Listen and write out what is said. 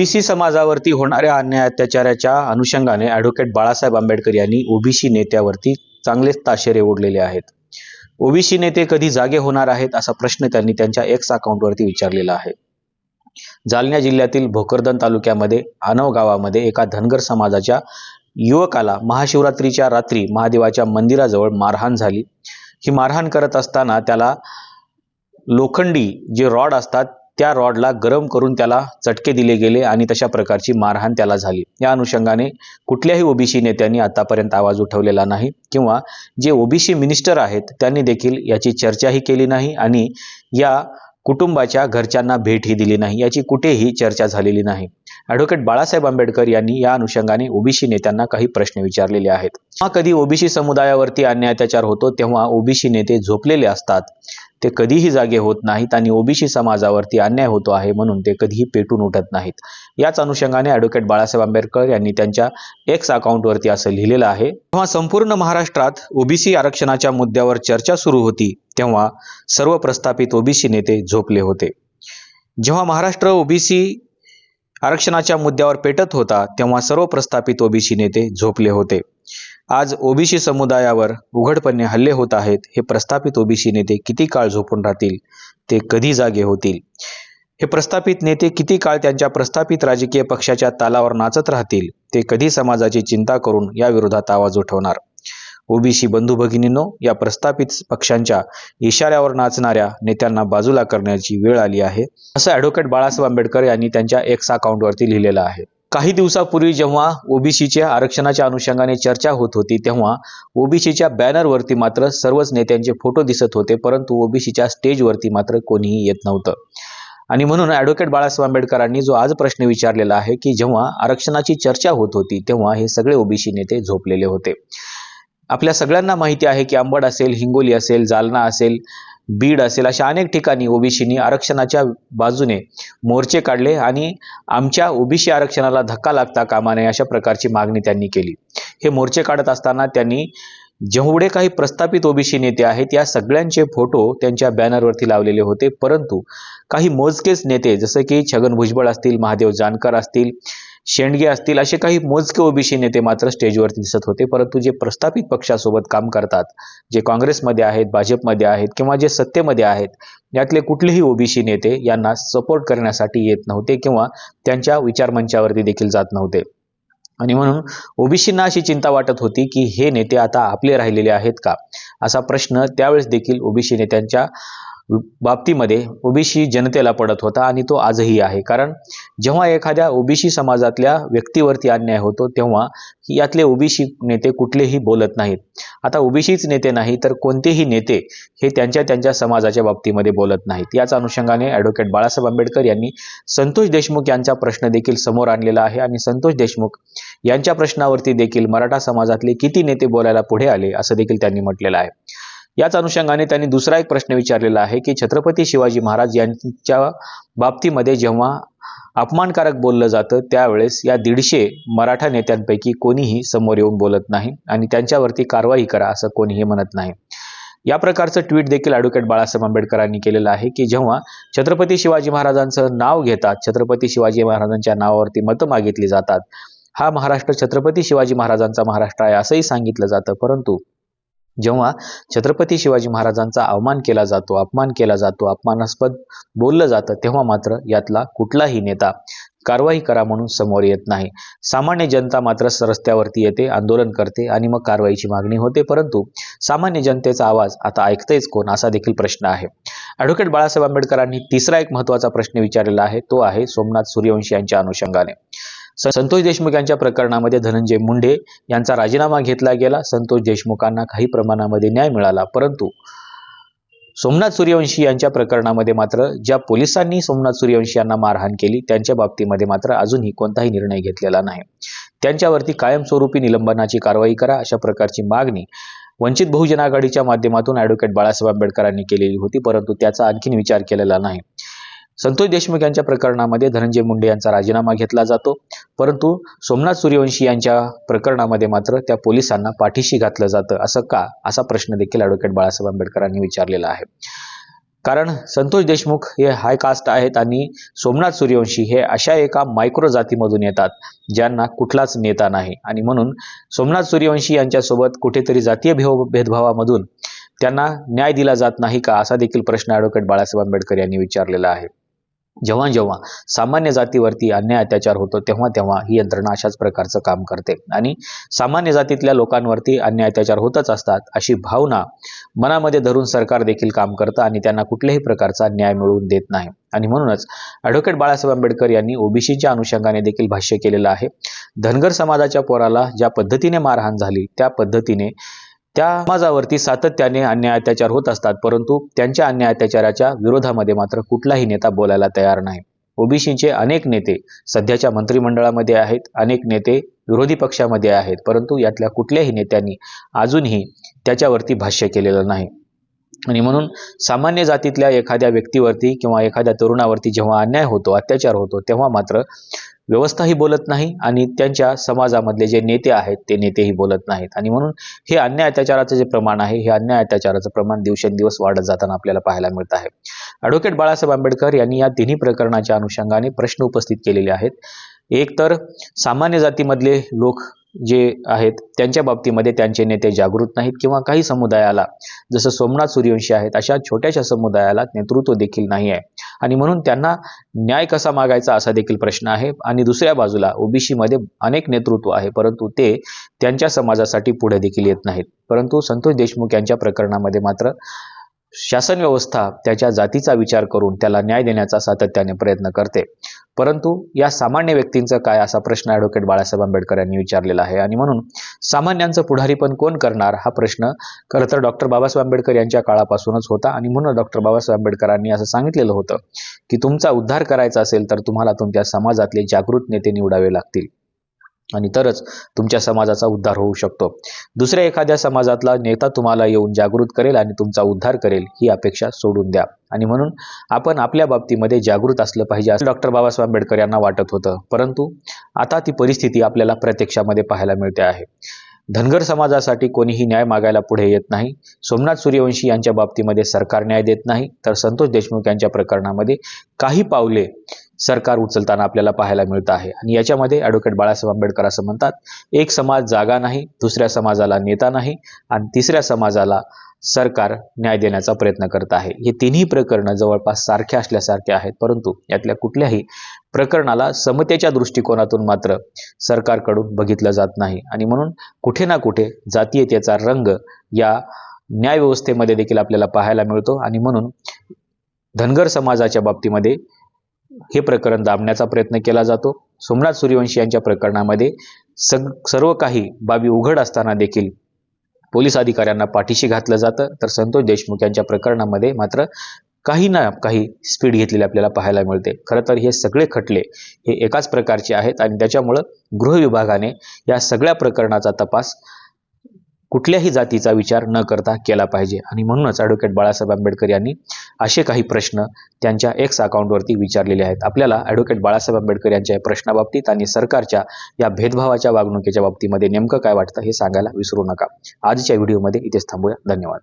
OBC समाजावरती होणाऱ्या अन्याय अत्याचाराच्या अनुषंगाने ॲडव्होकेट बाळासाहेब आंबेडकर यांनी ओबीसी नेत्यावरती चांगलेच ताशेरे ओढलेले आहेत. ओबीसी नेते कधी जागे होणार आहेत असा प्रश्न त्यांनी त्यांच्या एक्स अकाउंटवरती विचारलेला आहे. जालना जिल्ह्यातील भोकरदन तालुक्यामध्ये आनव गावामध्ये एका धनगर समाजाच्या युवकाला महाशिवरात्रीच्या रात्री महादेवाच्या मंदिराजवळ मारहाण झाली. ही मारहाण करत असताना त्याला लोखंडी जे रॉड असतात त्या रॉडला गरम करून त्याला चटके दिले गेले आणि तशा प्रकारची मारहाण त्याला झाली. या अनुषंगाने कुठल्याही ओबीसी नेत्यांनी आतापर्यंत आवाज उठवलेला नाही किंवा जे ओबीसी मिनिस्टर आहेत त्यांनी देखील याची चर्चाही केली नाही आणि या कुटुंबाच्या घरच्यांना भेटही दिली नाही. याची कुठेही चर्चा झालेली नाही. ॲडव्होकेट बाळासाहेब आंबेडकर यांनी या अनुषंगाने ओबीसी नेत्यांना काही प्रश्न विचारलेले आहेत. जेव्हा कधी ओबीसी समुदायावरती अन्याय अत्याचार होतो तेव्हा ओबीसी नेते झोपलेले असतात. ते कधीही जागे होत नाहीत आणि ओबीसी समाजावरती अन्याय होतो आहे म्हणून ते कधीही पेटून उठत नाहीत. याच अनुषंगाने ॲडव्होकेट बाळासाहेब आंबेडकर यांनी त्यांच्या एक्स अकाउंटवरती असं लिहिलेलं आहे. तेव्हा संपूर्ण महाराष्ट्रात ओबीसी आरक्षणाच्या मुद्द्यावर चर्चा सुरू होती तेव्हा सर्व प्रस्थापित ओबीसी नेते झोपले होते. जेव्हा महाराष्ट्र ओबीसी आरक्षणाच्या मुद्द्यावर पेटत होता तेव्हा सर्व प्रस्थापित ओबीसी नेते झोपले होते. आज ओबीसी समुदायावर उघडपणे हल्ले होत आहेत हे प्रस्थापित ओबीसी नेते किती काळ झोपून राहतील ते कधी जागे होतील? हे प्रस्थापित नेते किती काळ त्यांच्या प्रस्थापित राजकीय पक्षाच्या तालावर नाचत राहतील ते कधी समाजाची चिंता करून या विरोधात आवाज उठवणार? ओबीसी बंधू भगिनींनो या प्रस्थापित पक्षांच्या इशाऱ्यावर नाचणाऱ्या नेत्यांना बाजूला करण्याची वेळ आली आहे. असं ॲडव्होकेट बाळासाहेब आंबेडकर यांनी त्यांच्या एक्स अकाउंटवरती लिहिलेलं आहे. काही दिवसापूर्वी जेव्हा ओबीसीच्या आरक्षणाच्या अनुषंगाने चर्चा होत होती तेव्हा ओबीसीच्या बॅनरवरती मात्र सर्वच नेत्यांचे फोटो दिसत होते परंतु ओबीसीच्या स्टेजवरती मात्र कोणीही येत नव्हतं. आणि म्हणून ॲडव्होकेट बाळासाहेब आंबेडकरांनी जो आज प्रश्न विचारलेला आहे की जेव्हा आरक्षणाची चर्चा होत होती तेव्हा हे सगळे ओबीसी नेते झोपलेले होते. आपल्या सगळ्यांना माहिती आहे की अंबड असेल हिंगोली असेल जालना असेल बीड असेल अशा अनेक ठिकाणी ओबीसीनी आरक्षणाच्या बाजूने मोर्चे काढले आणि आमच्या ओबीसी आरक्षणाला धक्का लागता कामा नये अशा प्रकारची मागणी त्यांनी केली. हे मोर्चे काढत असताना त्यांनी जेवढे काही प्रस्थापित ओबीसी नेते आहेत या सगळ्यांचे फोटो त्यांच्या बॅनरवरती लावलेले होते. परंतु काही मोजकेच नेते जसं की छगन भुजबळ असतील महादेव जानकर असतील शेंडगे असतील असे काही मोजके ओबीसी नेते मात्र स्टेजवरती दिसत होते. परंतु जे प्रस्थापित पक्षासोबत काम करतात जे काँग्रेसमध्ये आहेत भाजपमध्ये आहेत किंवा जे सत्तेमध्ये आहेत यातले कुठलेही ओबीसी नेते यांना सपोर्ट करण्यासाठी येत नव्हते किंवा त्यांच्या विचारमंचावरती देखील जात नव्हते. आणि म्हणून ओबीसींना अशी चिंता वाटत होती की हे नेते आता आपले राहिलेले आहेत का? असा प्रश्न त्यावेळेस देखील ओबीसी नेत्यांच्या बाबतीमध्ये ओबीसी जनतेला पडत होता आणि तो आजही आहे. कारण जेव्हा एखाद्या ओबीसी समाजातल्या व्यक्तीवरती अन्याय होतो तेव्हा यातले ओबीसी नेते कुठलेही बोलत नाहीत. आता ओबीसीच नेते नाही तर कोणतेही नेते हे त्यांच्या त्यांच्या समाजाच्या बाबतीमध्ये बोलत नाहीत. याच अनुषंगाने ॲडव्होकेट बाळासाहेब आंबेडकर यांनी संतोष देशमुख यांचा प्रश्न देखील समोर आणलेला आहे आणि संतोष देशमुख यांच्या प्रश्नावरती देखील मराठा समाजातले किती नेते बोलायला पुढे आले असं देखील त्यांनी म्हटलेलं आहे. याच अनुषंगाने त्यांनी दुसरा एक प्रश्न विचारलेला आहे की छत्रपती शिवाजी महाराज यांच्या बाबतीमध्ये जेव्हा अपमानकारक बोललं जातं त्यावेळेस या दीडशे मराठा नेत्यांपैकी कोणीही समोर येऊन बोलत नाही आणि त्यांच्यावरती कारवाई करा असं कोणीही म्हणत नाही. या प्रकारचं ट्विट देखील ॲडव्होकेट बाळासाहेब आंबेडकरांनी केलेलं आहे की जेव्हा छत्रपती शिवाजी महाराजांचं नाव घेतात छत्रपती शिवाजी महाराजांच्या नावावरती मतं मागितली जातात हा महाराष्ट्र छत्रपती शिवाजी महाराजांचा महाराष्ट्र आहे असंही सांगितलं जातं परंतु जेव्हा छत्रपती शिवाजी महाराजांचा अवमान केला जातो अपमान केला जातो अपमानास्पद बोललं जातं तेव्हा मात्र यातला कुठलाही नेता कारवाई करा म्हणून समोर येत नाही. सामान्य जनता मात्र रस्त्यावरती येते आंदोलन करते आणि मग कारवाईची मागणी होते परंतु सामान्य जनतेचा आवाज आता ऐकतेच कोण असा देखील प्रश्न आहे. ॲडव्होकेट बाळासाहेब आंबेडकरांनी तिसरा एक महत्त्वाचा प्रश्न विचारलेला आहे तो आहे सोमनाथ सूर्यवंशी यांच्या अनुषंगाने. संतोष देशमुख यांच्या प्रकरणामध्ये धनंजय मुंडे यांचा राजीनामा घेतला गेला. संतोष देशमुखांना काही प्रमाणामध्ये न्याय मिळाला परंतु सोमनाथ सूर्यवंशी यांच्या प्रकरणामध्ये मात्र ज्या पोलिसांनी सोमनाथ सूर्यवंशी यांना मारहाण केली त्यांच्या बाबतीमध्ये मात्र अजूनही कोणताही निर्णय घेतलेला नाही. त्यांच्यावरती कायमस्वरूपी निलंबनाची कारवाई करा अशा प्रकारची मागणी वंचित बहुजन आघाडीच्या माध्यमातून ॲडव्होकेट बाळासाहेब आंबेडकरांनी केलेली होती परंतु त्याचा आणखीन विचार केलेला नाही. संतोष देशमुख यांच्या प्रकरणामध्ये धनंजय मुंडे यांचा राजीनामा घेतला जातो. परंतु सोमनाथ सूर्यवंशी यांच्या प्रकरणामध्ये मात्र त्या पोलिसांना पाठीशी घातलं जातं. असं का? असा प्रश्न देखील ॲडव्होकेट बाळासाहेब आंबेडकरांनी विचारलेला आहे. कारण संतोष देशमुख हे हाय कास्ट आहेत आणि सोमनाथ सूर्यवंशी हे अशा एका मायक्रो जातीमधून येतात ज्यांना कुठलाच नेता नाही. आणि म्हणून सोमनाथ सूर्यवंशी यांच्यासोबत कुठेतरी जातीय भेव भेदभावामधून त्यांना न्याय दिला जात नाही का? असा देखील प्रश्न ॲडव्होकेट बाळासाहेब आंबेडकर यांनी विचारलेला आहे. जेव्हा जेव्हा सामान्य जातीवरती अन्याय अत्याचार होतो तेव्हा तेव्हा ही यंत्रणा अशाच प्रकारचं काम करते. आणि सामान्य जातीतल्या लोकांवरती अन्याय अत्याचार होतच असतात अशी भावना मनामध्ये धरून सरकार देखील काम करतं आणि त्यांना कुठल्याही प्रकारचा न्याय मिळवून देत नाही. आणि म्हणूनच ॲडव्होकेट बाळासाहेब आंबेडकर यांनी ओबीसीच्या अनुषंगाने देखील भाष्य केलेलं आहे. धनगर समाजाच्या पोराला ज्या पद्धतीने मारहाण झाली त्या पद्धतीने त्या समाजावरती सातत्याने अन्याय अत्याचार होत असतात परंतु त्यांच्या अन्याय अत्याचाराच्या विरोधामध्ये मात्र कुठलाही नेता बोलायला तयार नाही. ओबीसीचे अनेक नेते सध्याच्या मंत्रिमंडळामध्ये आहेत अनेक नेते विरोधी पक्षामध्ये आहेत परंतु यातल्या कुठल्याही नेत्यांनी अजूनही त्याच्यावरती भाष्य केलेलं नाही. आणि म्हणून सामान्य जातीतल्या एखाद्या व्यक्तीवरती किंवा एखाद्या तरुणावरती जेव्हा अन्याय होतो अत्याचार होतो तेव्हा मात्र व्यवस्थाही बोलत नाही आणि त्यांच्या समाजामधले जे नेते आहेत ते नेतेही बोलत नाहीत. आणि म्हणून हे अन्याय अत्याचाराचं जे प्रमाण आहे हे अन्याय अत्याचाराचं प्रमाण दिवसेंदिवस वाढत जाताना आपल्याला पाहायला मिळत आहे. ॲडव्होकेट बाळासाहेब आंबेडकर यांनी या तिन्ही प्रकरणाच्या अनुषंगाने प्रश्न उपस्थित केलेले आहेत. एक तर सामान्य जातीमधले लोक जे आहेत त्यांच्या बाबतीमध्ये त्यांचे नेते जागृत नाहीत किंवा काही समुदायाला जसं सोमनाथ सूर्यवंशी आहेत अशा छोट्याशा समुदायाला नेतृत्व देखील नाही आहे. आणि म्हणून त्यांना न्याय कसा मागायचा असा देखील प्रश्न आहे. आणि दुसऱ्या बाजूला ओबीसीमध्ये अनेक नेतृत्व आहे परंतु ते त्यांच्या समाजासाठी पुढे देखील येत नाहीत. परंतु संतोष देशमुख यांच्या प्रकरणामध्ये मात्र शासन व्यवस्था त्याच्या जातीचा विचार करून त्याला न्याय देण्याचा सातत्याने प्रयत्न करते. परंतु या सामान्य व्यक्तींचं काय असा प्रश्न ॲडव्होकेट बाळासाहेब आंबेडकर यांनी विचारलेला आहे. आणि म्हणून सामान्यांचं पुढारीपण कोण करणार हा प्रश्न खरं तर डॉक्टर बाबासाहेब आंबेडकर यांच्या काळापासूनच होता. आणि म्हणून डॉक्टर बाबासाहेब आंबेडकरांनी असं सांगितलेलं होतं की तुमचा उद्धार करायचा असेल तर तुम्हाला तुमच्या समाजातले जागृत नेते निवडावे लागतील. आणि तरच तुमच्या समाजाचा उद्धार होऊ शकतो. दुसऱ्या एखाद्या समाजातला नेता तुम्हाला येऊन जागृत करेल आणि तुमचा उद्धार करेल ही अपेक्षा सोडून द्या. आणि म्हणून आपण आपल्या बाबतीमध्ये जागृत असलं पाहिजे असं डॉक्टर बाबासाहेब आंबेडकर यांना वाटत होतं. परंतु आता ती परिस्थिती आपल्याला प्रत्यक्षामध्ये पाहायला मिळते आहे. धनगर समाजासाठी कोणीही न्याय मागायला पुढे येत नाही. सोमनाथ सूर्यवंशी यांच्या बाबतीमध्ये सरकार न्याय देत नाही. तर संतोष देशमुख यांच्या प्रकरणामध्ये काही पावले सरकार उचलताना आपल्याला पाहायला मिळतं आहे. आणि याच्यामध्ये ॲडव्होकेट बाळासाहेब आंबेडकर असं म्हणतात एक समाज जागा नाही दुसऱ्या समाजाला नेता नाही आणि तिसऱ्या समाजाला सरकार न्याय देण्याचा प्रयत्न करत आहे. हे तिन्ही प्रकरणं जवळपास सारखे असल्यासारखे आहेत परंतु यातल्या कुठल्याही प्रकरणाला समतेच्या दृष्टिकोनातून मात्र सरकारकडून बघितलं जात नाही. आणि म्हणून कुठे ना कुठे जातीयतेचा रंग या न्यायव्यवस्थेमध्ये देखील आपल्याला पाहायला मिळतो. आणि म्हणून धनगर समाजाच्या बाबतीमध्ये हे प्रकरण दाबण्याचा प्रयत्न केला जातो. सोमनाथ सूर्यवंशी यांच्या प्रकरणामध्ये सग सर्व काही बाबी उघड असताना देखील पोलीस अधिकाऱ्यांना पाठीशी घातलं जातं. तर संतोष देशमुख यांच्या प्रकरणामध्ये मात्र काही ना काही स्पीड घेतलेली आपल्याला पाहायला मिळते. खरं तर हे सगळे खटले हे एकाच प्रकारचे आहेत आणि त्याच्यामुळं गृह विभागाने या सगळ्या प्रकरणाचा तपास कुठल्याही जातीचा विचार न करता केला पाहिजे. आणि म्हणूनच ॲडव्होकेट बाळासाहेब आंबेडकर यांनी असे काही प्रश्न त्यांच्या एक्स अकाउंटवरती विचारलेले आहेत. आपल्याला ॲडव्होकेट बाळासाहेब आंबेडकर यांच्या या प्रश्नाबाबतीत आणि सरकारच्या या भेदभावाच्या वागणुकीच्या बाबतीमध्ये नेमकं काय वाटतं हे सांगायला विसरू नका. आजच्या व्हिडिओमध्ये इथेच थांबूया. धन्यवाद.